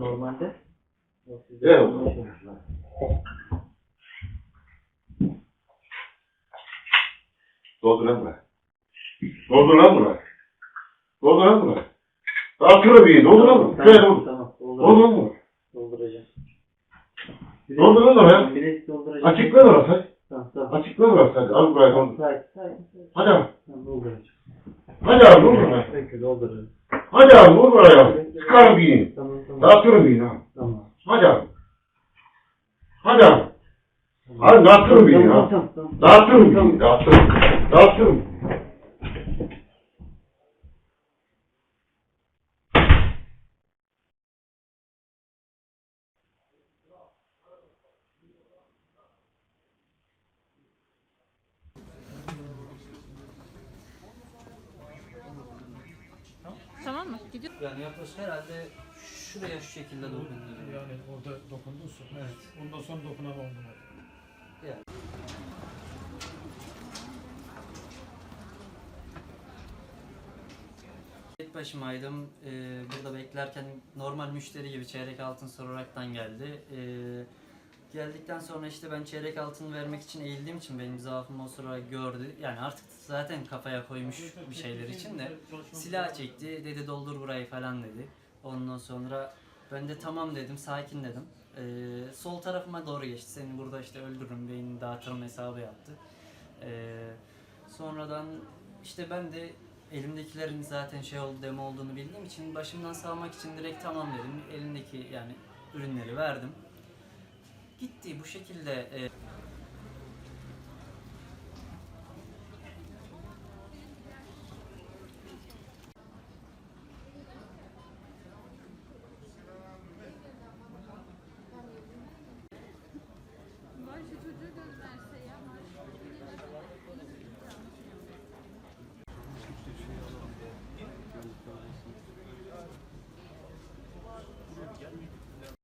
mıydı normalde? Yok. Doldur lan buraya. Doldur lan buraya. Doldur lan buraya. Daha şuraya bir doldur lan. Şuraya Tamam, doldur. tamam. Doldur lan buraya. Dolduracağım. Doldur lan oraya. Bilet dolduracağım. Açıkla orası. Tamam, tamam. Açıkla orası. Hadi al buraya doldur. Hadi abi. Tamam, dolduracağım. Hadi abi. Peki, dolduracağım. Hadi abi vur buraya. Çıkarın bir tamam. Daha yiyin ha. Tamam. Hadi abi. Hadi abi. Hadi daha Tamam, ha. tamam, tamam. Daha yiyin. Daha şuraya. Daha şuraya. Tamam mı? Gidiyor. Yani yaklaşık herhalde şuraya şu şekilde dokunuyor. Yani orada dokundun sonra. Evet. Ondan sonra dokunan oldu. Yani. Tek başımaydım. Ee, burada beklerken normal müşteri gibi çeyrek altın soraraktan geldi. Ee, geldikten sonra işte ben çeyrek altın vermek için eğildiğim için benim zaafımı o sıra gördü. Yani artık zaten kafaya koymuş bir şeyler için de silah çekti. Dedi doldur burayı falan dedi. Ondan sonra ben de tamam dedim, sakin dedim. Ee, sol tarafıma doğru geçti. Seni burada işte öldürürüm, beynini dağıtırım hesabı yaptı. Ee, sonradan işte ben de elimdekilerin zaten şey oldu demo olduğunu bildiğim için başımdan sağmak için direkt tamam dedim. Elimdeki yani ürünleri verdim. Gitti bu şekilde. e,